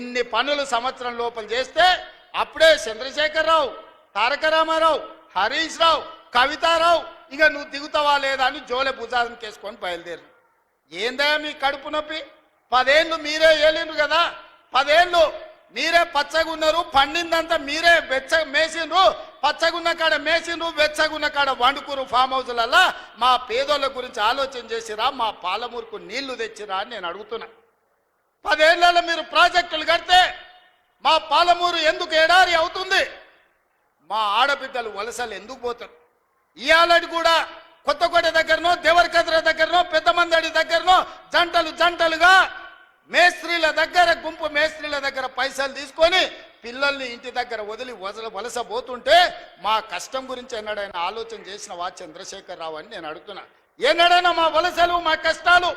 ఇన్ని పనులు సంవత్సరం లోపల చేస్తే అప్పుడే చంద్రశేఖరరావు తారక రామారావు హరీష్ రావు కవితారావు ఇక నువ్వు దిగుతావా లేదా అని జోలె భుజాదం కేసుకొని బయలుదేరు. ఏందా మీ కడుపు నొప్పి? పదేళ్ళు మీరే ఏలిండ్రు కదా? పదేళ్ళు మీరే పచ్చగున్నారు పండిందంతా మీరే వెచ్చ మేసిండ్రు పచ్చగున్న కాడ మేసిండ్రు వెచ్చగున్న కాడ వండుకురు ఫామ్ హౌస్లల్లా మా పేదోళ్ళ గురించి ఆలోచన చేసిరా మా పాలమూరుకు నీళ్ళు తెచ్చిరా అని నేను అడుగుతున్నా. పదేళ్ళలో మీరు ప్రాజెక్టులు కడితే మా పాలమూరు ఎందుకు ఎడారి అవుతుంది? మా ఆడబిడ్డలు వలసలు ఎందుకు పోతారు? ఇయాలటి కూడా కొత్తకోట దగ్గరనో దేవరకద్ర దగ్గరనో పెద్దమందడి దగ్గరనో జంటలు జంటలుగా మేస్త్రీల దగ్గర గుంపు మేస్త్రీల దగ్గర పైసలు తీసుకొని పిల్లల్ని ఇంటి దగ్గర వదిలి వదల వలస పోతుంటే మా కష్టం గురించి ఎన్నడైనా ఆలోచన చేసిన వా చంద్రశేఖర్ రావు అని నేను అడుగుతున్నా. ఎన్నడైనా మా వలసలు మా కష్టాలు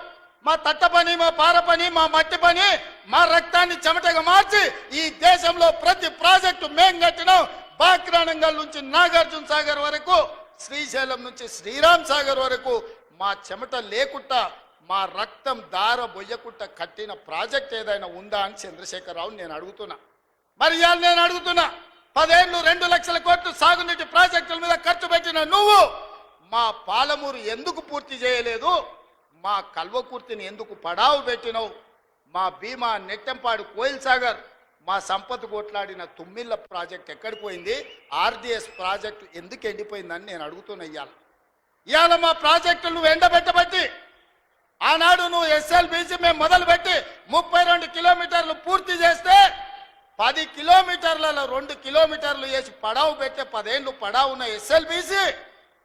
మా తట్ట పని మా పార పని మా మట్టి పని మా రక్తాన్ని చెమటగా మార్చి ఈ దేశంలో ప్రతి ప్రాజెక్టు మేం కట్టినాం. బాక్రాణంగల్ నుంచి నాగార్జున సాగర్ వరకు శ్రీశైలం నుంచి శ్రీరామ్ సాగర్ వరకు మా చెమట లేకుండా మా రక్తం దార బొయ్యకుండా కట్టిన ప్రాజెక్ట్ ఏదైనా ఉందా అని చంద్రశేఖరరావు నేను అడుగుతున్నా. మరి ఇవాళ నేను అడుగుతున్నా పదేళ్ళు రెండు లక్షల కోట్లు సాగునీటి ప్రాజెక్టుల మీద ఖర్చు పెట్టిన నువ్వు మా పాలమూరు ఎందుకు పూర్తి చేయలేదు? మా కల్వకుర్తిని ఎందుకు పడావు పెట్టినవు? మా భీమా నెట్టెంపాడు కోయిల్ సాగర్. మా సంపద కొట్లాడిన తుమ్మిళ్ళ ప్రాజెక్ట్ ఎక్కడికి పోయింది? ఆర్డిఎస్ ప్రాజెక్టు ఎందుకు ఎండిపోయిందని నేను అడుగుతున్నా ఇవాళ ఇవాళ మా ప్రాజెక్టు నువ్వు ఎండబెట్టబట్టి ఆనాడు నువ్వు ఎస్ఎల్బీసీ మేము మొదలుపెట్టి ముప్పై రెండు కిలోమీటర్లు పూర్తి చేస్తే పది కిలోమీటర్లలో రెండు కిలోమీటర్లు వేసి పడావు పెట్టే పదేళ్ళు పడావు ఉన్న ఎస్ఎల్బీసీ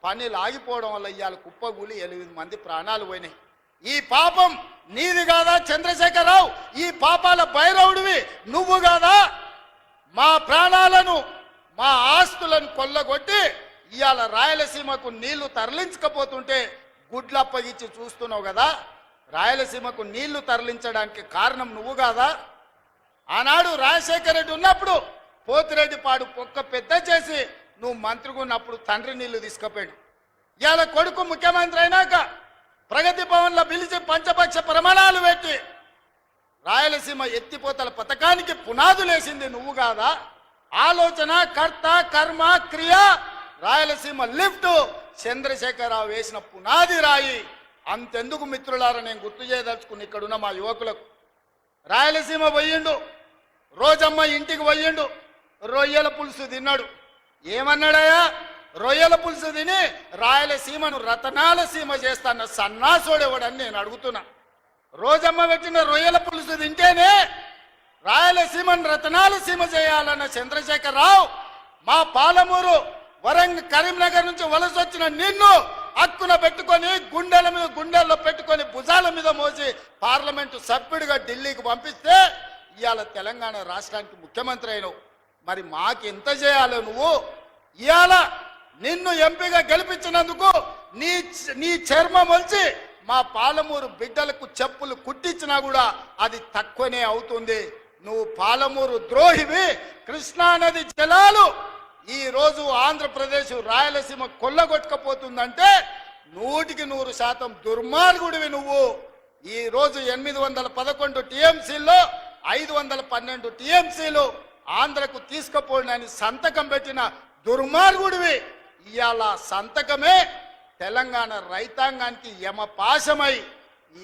పనులు ఆగిపోవడం వల్ల ఇవాళ కుప్పగూలి ఎనిమిది మంది ప్రాణాలు పోయినాయి. ఈ పాపం నీది కాదా చంద్రశేఖరరావు? ఈ పాపాల భైరవుడివి నువ్వు కాదా? మా ప్రాణాలను మా ఆస్తులను కొల్లగొట్టి ఇవాళ రాయలసీమకు నీళ్ళు తరలించకపోతుంటే గుడ్లు అప్పగిచ్చి చూస్తున్నావు కదా? రాయలసీమకు నీళ్ళు తరలించడానికి కారణం నువ్వు కాదా? ఆనాడు రాజశేఖర రెడ్డి ఉన్నప్పుడు పోతిరెడ్డి పాడు పొక్క పెద్ద చేసి నువ్వు మంత్రిగా ఉన్నప్పుడు తండ్రి నీళ్ళు తీసుకుపోయాడు. ఇవాళ కొడుకు ముఖ్యమంత్రి అయినాక రాయలసీమ ఎత్తిపోతల పథకానికి పునాదులేసింది నువ్వు కాదా? ఆలోచన కర్త కర్మ క్రియ రాయలసీమ లిఫ్ట్ చంద్రశేఖరరావు వేసిన పునాది రాయి. అంతెందుకు మిత్రులారా నేను గుర్తు చేయదలుచుకుని ఇక్కడున్న మా యువకులకు. రాయలసీమ పోయిండు రోజమ్మ ఇంటికి పోయిండు రొయ్యల పులుసు తిన్నాడు. ఏమన్నాడయా రొయ్యల పులుసు తిని రాయలసీమను రతనాల సీమ చేస్తాన్న సన్నాసోడేవాడని నేను అడుగుతున్నా. రోజమ్మ పెట్టిన రొయ్యల పులుసు తింటేనే రాయలసీమను రతనాలు సీమ చేయాలన్న చంద్రశేఖర్ రావు మా పాలమూరు వరంగ కరీంనగర్ నుంచి వలస వచ్చిన నిన్ను హక్కున పెట్టుకొని గుండెల మీద గుండెల్లో పెట్టుకొని భుజాల మీద మోసి పార్లమెంటు సభ్యుడిగా ఢిల్లీకి పంపిస్తే ఇవాళ తెలంగాణ రాష్ట్రానికి ముఖ్యమంత్రి అయినవు. మరి మాకు ఎంత చేయాలో నువ్వు? ఇవాళ నిన్ను ఎంపీగా గెలిపించినందుకు నీ నీ చర్మం వచ్చి మా పాలమూరు బిడ్డలకు చెప్పులు కుట్టించినా కూడా అది తక్కువనే అవుతుంది. నువ్వు పాలమూరు ద్రోహివి కృష్ణానది జలాలు. ఈరోజు ఆంధ్రప్రదేశ్ రాయలసీమ కొల్లగొట్టుకపోతుందంటే నూటికి నూరు శాతం దుర్మార్గుడివి నువ్వు. ఈరోజు ఎనిమిది వందల పదకొండు టీఎంసీలో ఐదు వందల పన్నెండు టీఎంసీలు ఆంధ్రకు తీసుకుపోయినని సంతకం పెట్టిన దుర్మార్గుడివి. ఇవాళ సంతకమే తెలంగాణ రైతాంగానికి యమపాశమై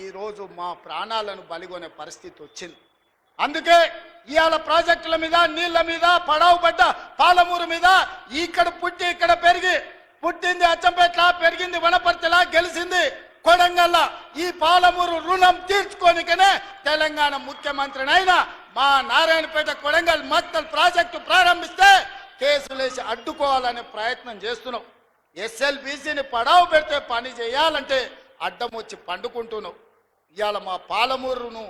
ఈరోజు మా ప్రాణాలను బలిగొనే పరిస్థితి వచ్చింది. అందుకే ఇవాళ ప్రాజెక్టుల మీద నీళ్ళ మీద పడవ పడ్డ పాలమూరు మీద ఇక్కడ పుట్టి ఇక్కడ పెరిగి పుట్టింది అచ్చంపేట్ల పెరిగింది వనపర్తిలా గెలిచింది కొడంగల్ల. ఈ పాలమూరు రుణం తీర్చుకోనికనే తెలంగాణ ముఖ్యమంత్రినైనా మా నారాయణపేట కొడంగల్ మత్తల్ ప్రాజెక్టు ప్రారంభిస్తే కేసులేసి అడ్డుకోవాలనే ప్రయత్నం చేస్తున్నాం. ఎస్ఎల్బీసీని పడావు పెడితే పని చేయాలంటే అడ్డం వచ్చి పండుకుంటున్నావు. ఇవాళ మా పాలమూరును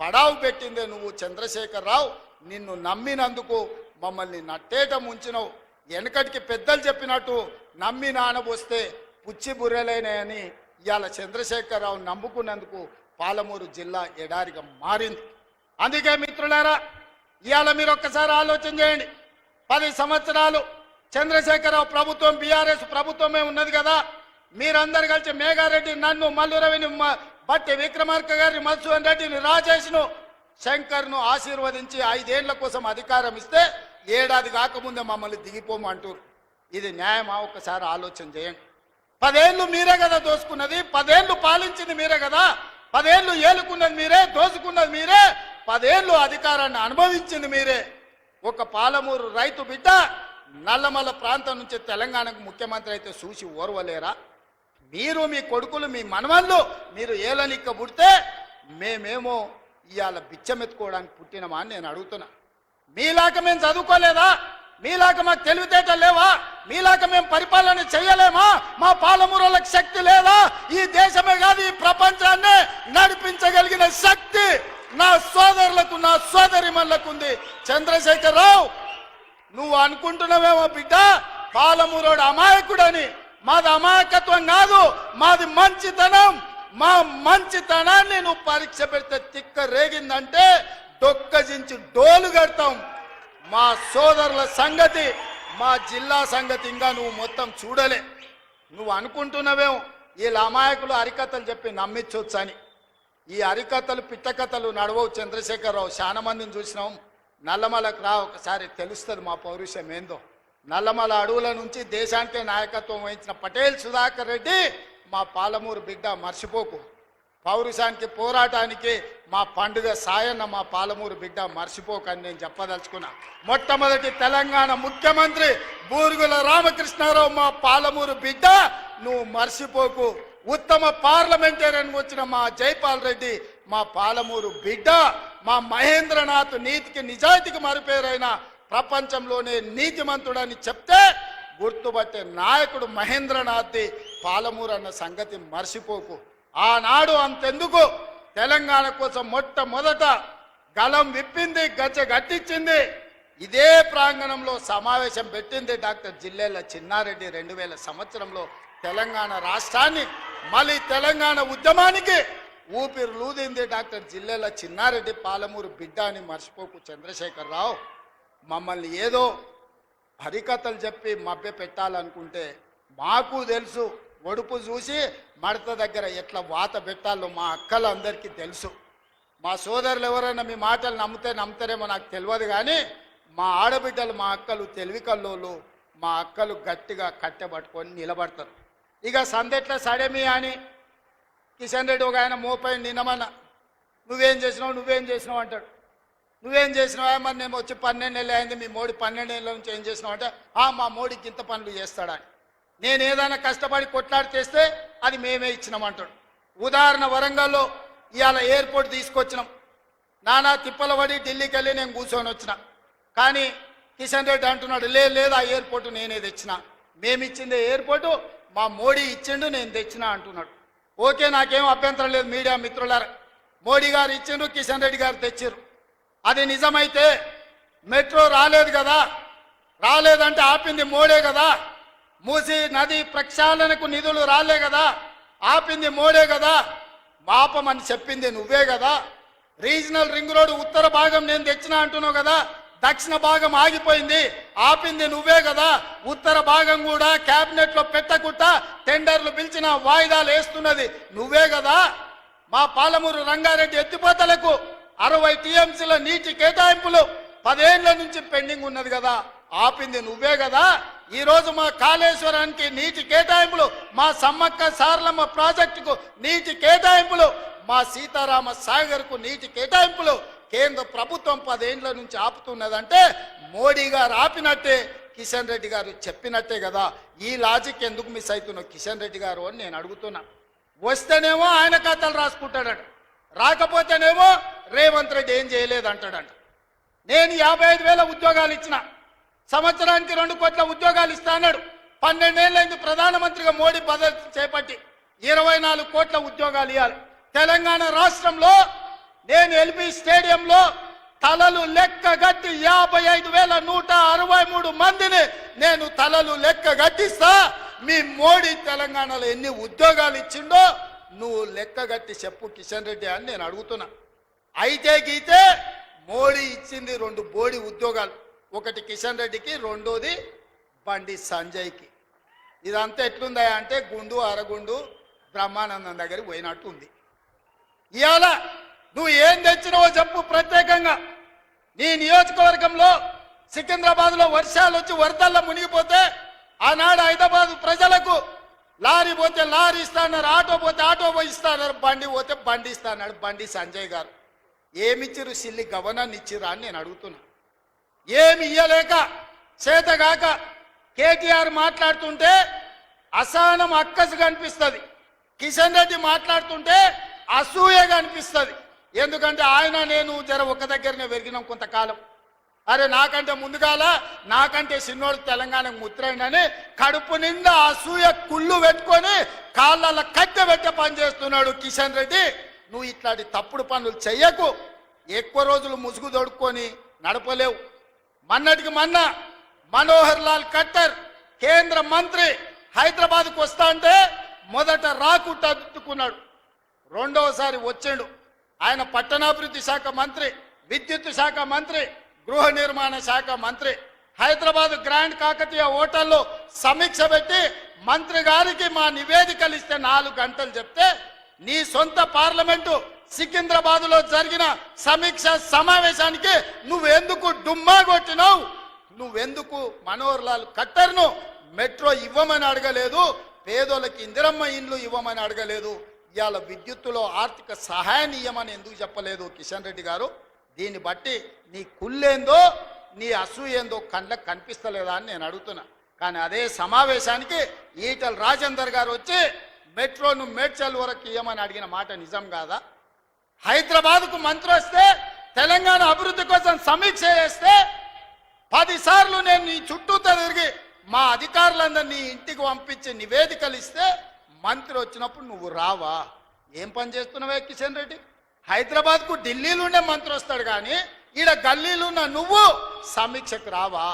పడావు పెట్టిందే నువ్వు చంద్రశేఖర్ రావు నిన్ను నమ్మినందుకు మమ్మల్ని నట్టేట ముంచినవు. వెనకటికి పెద్దలు చెప్పినట్టు నమ్మి నానబోస్తే పుచ్చి బుర్రెలైనాయని ఇవాళ చంద్రశేఖరరావు నమ్ముకున్నందుకు పాలమూరు జిల్లా ఎడారిగా మారింది. అందుకే మిత్రులారా ఇవాళ మీరు ఒక్కసారి ఆలోచన చేయండి. పది సంవత్సరాలు చంద్రశేఖరరావు ప్రభుత్వం బీఆర్ఎస్ ప్రభుత్వమే ఉన్నది కదా. మీరందరు కలిసి మేఘారెడ్డి నన్ను మల్లురవిని బట్టి విక్రమార్క గారిని మధుసూదన్ రెడ్డిని రాజేష్ను శంకర్ను ఆశీర్వదించి ఐదేళ్ళ కోసం అధికారం ఇస్తే ఏడాది కాకముందే మమ్మల్ని దిగిపోము అంటారు ఇది న్యాయమా? ఒకసారి ఆలోచన చేయండి. పదేళ్ళు మీరే కదా దోసుకున్నది పదేళ్ళు పాలించింది మీరే కదా. పదేళ్ళు ఏలుకున్నది మీరే దోసుకున్నది మీరే పదేళ్ళు అధికారాన్ని అనుభవించింది మీరే. ఒక పాలమూరు రైతు బిడ్డ నల్లమల్ల ప్రాంతం నుంచి తెలంగాణకు ముఖ్యమంత్రి అయితే చూసి ఓర్వలేరా? మీరు మీ కొడుకులు మీ మనవళ్ళు మీరు ఏలనిక్క పుడితే మేమేమో ఇవాళ బిచ్చమెత్తుకోవడానికి పుట్టినమా అని నేను అడుగుతున్నా. మీలాక మేము చదువుకోలేదా? మీలాక మాకు తెలివితేట లేవా? మీలాక మేము పరిపాలన చేయలేమా? మా పాలమూరులకు శక్తి లేదా? ఈ దేశమే కాదు ఈ ప్రపంచాన్ని నడిపించగలిగిన శక్తి నా సోదరులకు నా సోదరిమణులకు ఉంది. చంద్రశేఖర్ రావు నువ్వు అనుకుంటున్నావేమో బిడ్డ? పాలమూరుడు అమాయకుడని. మాది అమాయకత్వం కాదు మాది మంచితనం. మా మంచితనాన్ని నువ్వు పరీక్ష పెడితే తిక్క రేగిందంటే డొక్కజించి డోలు కడతాం. మా సోదరుల సంగతి మా జిల్లా సంగతి ఇంకా నువ్వు మొత్తం చూడలే. నువ్వు అనుకుంటున్నావేమో? వీళ్ళ అమాయకులు అరికథలు చెప్పి నమ్మించవచ్చు అని ఈ అరికథలు పిట్టకథలు నడవవు చంద్రశేఖరరావు. చాలా మందిని చూసినాం. నల్లమలకు రా ఒకసారి తెలుస్తుంది మా పౌరుషం ఏందో. నల్లమల అడవుల నుంచి దేశానికే నాయకత్వం వహించిన పటేల్ సుధాకర్ రెడ్డి మా పాలమూరు బిడ్డ మర్చిపోకు. పౌరుషానికి పోరాటానికి మా పండుగ సాయన్న మా పాలమూరు బిడ్డ మర్చిపోకని నేను చెప్పదలుచుకున్నా. మొట్టమొదటి తెలంగాణ ముఖ్యమంత్రి బూరుగుల రామకృష్ణారావు మా పాలమూరు బిడ్డ నువ్వు మర్చిపోకు. ఉత్తమ పార్లమెంటేరియన్ వచ్చిన మా జైపాల్ రెడ్డి మా పాలమూరు బిడ్డ మా మహేంద్రనాథ్ నీతికి నిజాయితీకి మరుపేరైన ప్రపంచంలోనే నీతిమంతుడని చెప్తే గుర్తుపట్టే నాయకుడు మహేంద్రనాథ్ది పాలమూరు అన్న సంగతి మర్చిపోకు. ఆనాడు అంతెందుకు? తెలంగాణ కోసం మొట్టమొదట గలం విప్పింది గచ్చ గట్టించింది. ఇదే ప్రాంగణంలో సమావేశం పెట్టింది డాక్టర్ జిల్లేల చిన్నారెడ్డి రెండు వేల సంవత్సరంలో తెలంగాణ రాష్ట్రాన్ని మళ్ళీ తెలంగాణ ఉద్యమానికి. ఊపిరి లూదింది డాక్టర్ జిల్లెల చిన్నారెడ్డి పాలమూరు బిడ్డ అని మర్చిపోకు చంద్రశేఖర్ రావు మమ్మల్ని ఏదో హరికథలు చెప్పి మభ్య పెట్టాలనుకుంటే మాకు తెలుసు ఒడుపు చూసి మడత దగ్గర ఎట్లా వాత పెట్టాలో మా అక్కలందరికీ తెలుసు. మా సోదరులు ఎవరైనా మీ మాటలు నమ్మితే నమ్ముతారేమో నాకు తెలియదు కానీ మా ఆడబిడ్డలు మా అక్కలు తెలివి కల్లోలు మా అక్కలు గట్టిగా కట్టబట్టుకొని నిలబడతారు. ఇక సందెట్ల సడమి అని కిషన్ రెడ్డి ఒక ఆయన మోపై నిన్నమన్న. నువ్వేం చేసినావు నువ్వేం చేసినావు అంటాడు. నువ్వేం చేసినావా? మరి నేను వచ్చి పన్నెండు నెలలు అయింది మీ మోడీ పన్నెండు నెలల నుంచి ఏం చేసినావు అంటే ఆ మా మోడీకి ఇంత పనులు చేస్తాడని నేను ఏదైనా కష్టపడి కొట్లాడి చేస్తే అది మేమే ఇచ్చినామంటాడు ఉదాహరణ వరంగల్లో ఇవాళ ఎయిర్పోర్ట్ తీసుకొచ్చినాం. నానా తిప్పల పడి ఢిల్లీకి వెళ్ళి నేను కూర్చొని వచ్చిన. కానీ కిషన్ రెడ్డి అంటున్నాడు లేదు లేదు ఆ ఎయిర్పోర్ట్ నేనే తెచ్చిన. మేమిచ్చిందే ఎయిర్పోర్టు మా మోడీ ఇచ్చిండు నేను తెచ్చిన అంటున్నాడు. ఓకే నాకేం అభ్యంతరం లేదు మీడియా మిత్రులారా. మోడీ గారు ఇచ్చిండ్రు కిషన్ రెడ్డి గారు తెచ్చిర్రు. అది నిజమైతే మెట్రో రాలేదు కదా. రాలేదంటే ఆపింది మోడే కదా. మూసి నది ప్రక్షాళనకు నిధులు రాలే కదా. ఆపింది మోడే కదా. మాపమని చెప్పింది నువ్వే కదా. రీజనల్ రింగ్ రోడ్ ఉత్తర భాగం నేను తెచ్చిన అంటున్నావు కదా. దక్షిణ భాగం ఆగిపోయింది. ఆపింది నువ్వే కదా. ఉత్తర భాగం కూడా క్యాబినెట్లో పెట్టకుండా టెండర్లు పిలిచిన వాయిదాలు వేస్తున్నది నువ్వే కదా. మా పాలమూరు రంగారెడ్డి ఎత్తిపోతలకు అరవై టీఎంసీల నీటి కేటాయింపులు పదేళ్ళ నుంచి పెండింగ్ ఉన్నది కదా. ఆపింది నువ్వే కదా. ఈ రోజు మా కాళేశ్వరానికి నీటి కేటాయింపులు మా సమ్మక్క సారలమ్మ ప్రాజెక్టుకు నీటి కేటాయింపులు మా సీతారామ సాగర్కు నీటి కేటాయింపులు కేంద్ర ప్రభుత్వం పదేండ్ల నుంచి ఆపుతున్నదంటే మోడీ గారు ఆపినట్టే కిషన్ రెడ్డి గారు చెప్పినట్టే కదా. ఈ లాజిక్ ఎందుకు మిస్ అవుతున్నావు కిషన్ రెడ్డి గారు అని నేను అడుగుతున్నా. వస్తేనేమో ఆయన కథలు రాసుకుంటాడట. రాకపోతేనేమో రేవంత్ రెడ్డి ఏం చేయలేదంటాడంట. నేను యాభై ఐదు వేల ఉద్యోగాలు ఇచ్చిన. సంవత్సరానికి రెండు కోట్ల ఉద్యోగాలు ఇస్తా అన్నాడు. పన్నెండేళ్ళైంది ప్రధానమంత్రిగా మోడీ పదవి చేపట్టి ఇరవై నాలుగు కోట్ల ఉద్యోగాలు ఇవ్వాలి తెలంగాణ రాష్ట్రంలో నేను ఎల్బి స్టేడియంలో తలలు లెక్కగట్టి యాభై ఐదు వేల నూట అరవై మూడు మందిని నేను తలలు లెక్కగట్టిస్తా మీ మోడీ తెలంగాణలో ఎన్ని ఉద్యోగాలు ఇచ్చిండో నువ్వు లెక్కగట్టి చెప్పు కిషన్ రెడ్డి అని నేను అడుగుతున్నా. అయితే గీతే మోడీ ఇచ్చింది రెండు బోడి ఉద్యోగాలు. ఒకటి కిషన్ రెడ్డికి రెండోది బండి సంజయ్కి. ఇదంతా ఎట్లుందా అంటే గుండు అరగుండు బ్రహ్మానందం దగ్గరికి పోయినట్టు ఉంది. ఇవాళ నువ్వు ఏం తెచ్చినావో చెప్పు ప్రత్యేకంగా. నీ నియోజకవర్గంలో సికింద్రాబాద్లో వర్షాలు వచ్చి వరదల్లో మునిగిపోతే ఆనాడు హైదరాబాద్ ప్రజలకు లారీ పోతే లారీ ఇస్తాన్నారు ఆటో పోతే ఆటో పోయి ఇస్తాన్నారు బండి పోతే బండి ఇస్తాన్నాడు బండి సంజయ్ గారు. ఏమిచ్చిరు సిల్లి గవర్నర్ని ఇచ్చిరా అని నేను అడుగుతున్నా. ఏమి ఇయ్యలేక చేతగాక కేటీఆర్ మాట్లాడుతుంటే అసహనం అక్కసు కనిపిస్తుంది. కిషన్ రెడ్డి మాట్లాడుతుంటే అసూయగా అనిపిస్తుంది ఎందుకంటే ఆయన నేను జర ఒక దగ్గరనే పెరిగినాం కొంతకాలం. అరే నాకంటే ముందుగాల నాకంటే చిన్నోడు తెలంగాణకు ముద్రైండని కడుపు నిండా అసూయ కుళ్ళు పెట్టుకొని కాళ్ళ కట్టె పెట్టే పని చేస్తున్నాడు కిషన్ రెడ్డి. నువ్వు ఇట్లాంటి తప్పుడు పనులు చెయ్యకు. ఎక్కువ రోజులు ముసుగు దొడుక్కొని నడపలేవు. మన్నటికి మన్న మనోహర్ లాల్ ఖట్టర్ కేంద్ర మంత్రి హైదరాబాద్కు వస్తా అంటే మొదట రాకుట్ట రెండవసారి వచ్చాడు. ఆయన పట్టణాభివృద్ధి శాఖ మంత్రి విద్యుత్ శాఖ మంత్రి గృహ నిర్మాణ శాఖ మంత్రి హైదరాబాద్ గ్రాండ్ కాకతీయ హోటల్లో సమీక్ష పెట్టి మంత్రి గారికి మా నివేదికలు ఇస్తే నాలుగు గంటలు చెప్తే నీ సొంత పార్లమెంటు సికింద్రాబాద్లో జరిగిన సమీక్ష సమావేశానికి నువ్వెందుకు డుమ్మా కొట్టినావు? నువ్వెందుకు మనోహర్ లాల్ ఖట్టర్ను మెట్రో ఇవ్వమని అడగలేదు? పేదోళ్ళకి ఇందిరమ్మ ఇండ్లు ఇవ్వమని అడగలేదు? ఇవాళ విద్యుత్తులో ఆర్థిక సహాయనీయమని ఎందుకు చెప్పలేదు కిషన్ రెడ్డి గారు? దీన్ని బట్టి నీ కుళ్ళేందో నీ అసూయేందో కళ్ళకు కనిపిస్తలేదా అని నేను అడుగుతున్నా. కానీ అదే సమావేశానికి ఈటల రాజేందర్ గారు వచ్చి మెట్రోను మేడ్చల్ వరకు ఇవ్వమని అడిగిన మాట నిజం కాదా? హైదరాబాద్కు మంత్రి వస్తే తెలంగాణ అభివృద్ధి కోసం సమీక్ష చేస్తే పదిసార్లు నేను నీ చుట్టూతో తిరిగి మా అధికారులందరినీ ఇంటికి పంపించి నివేదికలు ఇస్తే మంత్రి వచ్చినప్పుడు నువ్వు రావా? ఏం పని చేస్తున్నావే కిషన్ రెడ్డి? హైదరాబాద్కు ఢిల్లీలో ఉండే మంత్రి వస్తాడు కానీ ఈడ గల్లీలో ఉన్న నువ్వు సమీక్షకు రావా?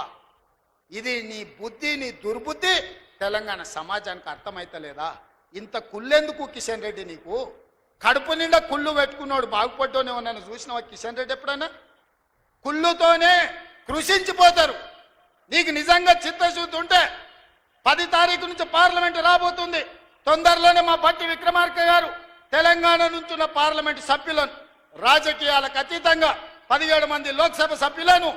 ఇది నీ బుద్ధి నీ దుర్బుద్ధి. తెలంగాణ సమాజానికి అర్థమైతలేదా ఇంత కుళ్ళెందుకు కిషన్ రెడ్డి నీకు? కడుపు నిండా కుళ్ళు పెట్టుకున్నాడు బాగుపడ్డోనే ఉన్నాను. చూసినావా కిషన్ రెడ్డి ఎప్పుడైనా కుళ్ళుతోనే కృషించిపోతారు. నీకు నిజంగా చిత్తశుద్ధి ఉంటే పది తారీఖు నుంచి పార్లమెంట్ రాబోతుంది. తొందరలోనే మా బట్టి విక్రమార్క గారు తెలంగాణ నుంచి ఉన్న పార్లమెంట్ సభ్యులను రాజకీయాలకు అతీతంగా పదిహేడు మంది లోక్సభ సభ్యులను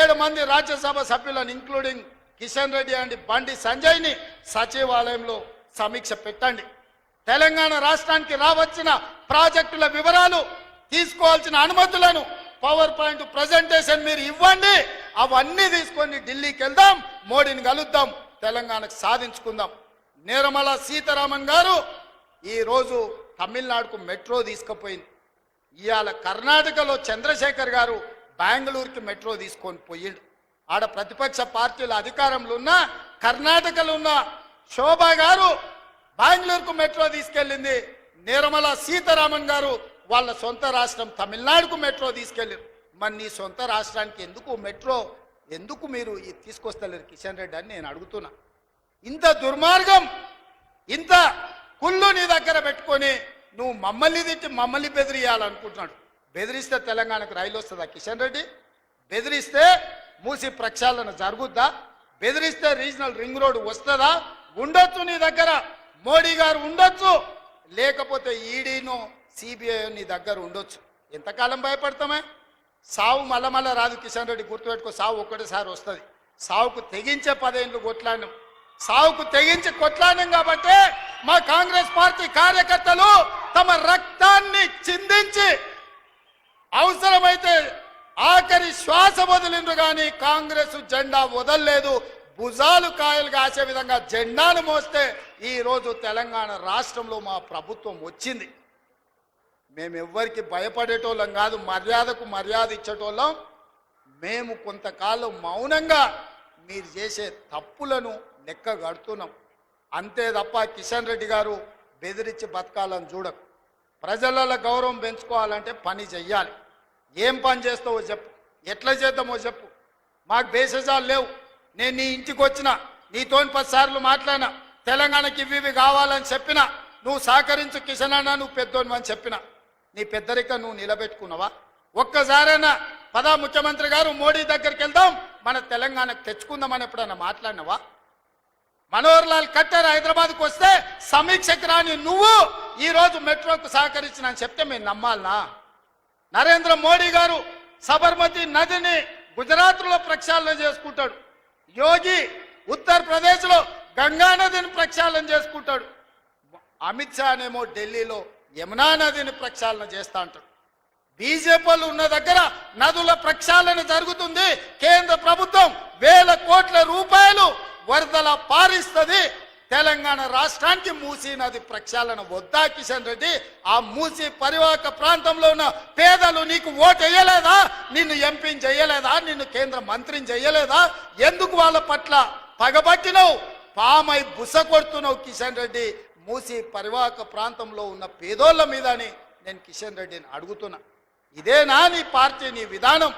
ఏడు మంది రాజ్యసభ సభ్యులను ఇంక్లూడింగ్ కిషన్ రెడ్డి అండ్ బండి సంజయ్ని సచివాలయంలో సమీక్ష పెట్టండి. తెలంగాణ రాష్ట్రానికి రావచ్చిన ప్రాజెక్టుల వివరాలు తీసుకోవాల్సిన అనుమతులను పవర్ పాయింట్ ప్రజెంటేషన్ మీరు ఇవ్వండి అవన్నీ తీసుకొని ఢిల్లీకి వెళ్దాం మోడీని కలుద్దాం తెలంగాణకు సాధించుకుందాం. నిర్మల సీతారామన్ గారు ఈరోజు తమిళనాడుకు మెట్రో తీసుకుపోయింది. ఇవాళ కర్ణాటకలో చంద్రశేఖర్ గారు బెంగళూరుకి మెట్రో తీసుకొని పోయిండు. ఆడ ప్రతిపక్ష పార్టీల అధికారంలో ఉన్న కర్ణాటకలో ఉన్న శోభా గారు బెంగళూరుకు మెట్రో తీసుకెళ్ళింది. నిర్మల సీతారామన్ గారు వాళ్ళ సొంత రాష్ట్రం తమిళనాడుకు మెట్రో తీసుకెళ్ళారు. మరి నీ సొంత రాష్ట్రానికి ఎందుకు మెట్రో? ఎందుకు మీరు తీసుకొస్తలేరు కిషన్ రెడ్డి అని నేను అడుగుతున్నా. ఇంత దుర్మార్గం ఇంత కుళ్ళు నీ దగ్గర పెట్టుకొని నువ్వు మమ్మల్ని తిట్టి మమ్మల్ని బెదిరియాలనుకుంటున్నాడు. బెదిరిస్తే తెలంగాణకు రైలు వస్తుందా కిషన్ రెడ్డి? బెదిరిస్తే మూసి ప్రక్షాళన జరుగుద్దా? బెదిరిస్తే రీజనల్ రింగ్ రోడ్ వస్తుందా? ఉండొచ్చు నీ దగ్గర. మోడీ గారు ఉండొచ్చు. లేకపోతే ఈడీను సిబిఐ నీ దగ్గర ఉండొచ్చు. ఎంతకాలం భయపడతామే? సావు మల్ల మల్ల రాదు కిషన్ రెడ్డి గుర్తుపెట్టుకో సావు ఒక్కటేసారి వస్తుంది. సావుకు తెగించే పదేళ్ళు కొట్లాడినాం. సావుకు తెగించి కొట్లాడినాం కాబట్టి మా కాంగ్రెస్ పార్టీ కార్యకర్తలు తమ రక్తాన్ని చిందించి అవసరమైతే ఆఖరి శ్వాస వదిలిండ్రు కానీ కాంగ్రెస్ జెండా వదలలేదు. భుజాలు కాయలు కాసే విధంగా జెండాను మోస్తే ఈరోజు తెలంగాణ రాష్ట్రంలో మా ప్రభుత్వం వచ్చింది. మేము ఎవ్వరికి భయపడేటోళ్ళం కాదు మర్యాదకు మర్యాద ఇచ్చేటోళ్ళం. మేము కొంతకాలం మౌనంగా మీరు చేసే తప్పులను లెక్క కడుతున్నాం. అంతే తప్ప కిషన్ రెడ్డి గారు బెదిరించి బతకాలని చూడకు ప్రజలలో గౌరవం పెంచుకోవాలంటే పని చెయ్యాలి. ఏం పని చేస్తావో చెప్పు. ఎట్లా చేద్దామో చెప్పు. మాకు బేసజాలు లేవు. నేను నీ ఇంటికి వచ్చిన నీతోని పదిసార్లు మాట్లాడినా తెలంగాణకి ఇవి ఇవి కావాలని చెప్పినా నువ్వు సహకరించు కిషన్ అన్న నువ్వు పెద్దోని అని చెప్పిన. నీ పెద్దరిక నువ్వు నిలబెట్టుకున్నావా? ఒక్కసారైనా పదా ముఖ్యమంత్రి గారు మోడీ దగ్గరికి వెళ్దాం. మన తెలంగాణకు తెచ్చుకుందామని ఎప్పుడైనా మాట్లాడినవా? మనోహర్ లాల్ కట్టర్ హైదరాబాద్కు వస్తే సమీక్షకు రాని నువ్వు ఈరోజు మెట్రోకు సహకరించిన అని చెప్తే మేము నమ్మాలనా? నరేంద్ర మోడీ గారు సబర్మతి నదిని గుజరాత్లో ప్రక్షాళన చేసుకుంటాడు. యోగి ఉత్తరప్రదేశ్లో గంగా నదిని ప్రక్షాళన చేసుకుంటాడు. అమిత్ షా అనేమో ఢిల్లీలో యమునా నదిని ప్రక్షాళన చేస్తా అంటాడు. బీజేపీలు ఉన్న దగ్గర నదుల ప్రక్షాళన జరుగుతుంది. కేంద్ర ప్రభుత్వం వేల కోట్ల రూపాయలు వరదల పారిస్తుంది. తెలంగాణ రాష్ట్రానికి మూసీ నది ప్రక్షాళన వద్దా కిషన్ రెడ్డి? ఆ మూసీ పరివాహక ప్రాంతంలో ఉన్న పేదలు నీకు ఓటు వేయలేదా? నిన్ను ఎంపీని చేయలేదా? నిన్ను కేంద్ర మంత్రిని చేయలేదా? ఎందుకు వాళ్ళ పట్ల పగబట్టినవు? పామై బుస కొడుతున్నావు కిషన్ రెడ్డి. మూసి పరివాహక ప్రాంతంలో ఉన్న పేదోళ్ళ మీద అని నేను కిషన్ రెడ్డిని అడుగుతున్నా. ఇదేనా నీ పార్టీ నీ విధానం?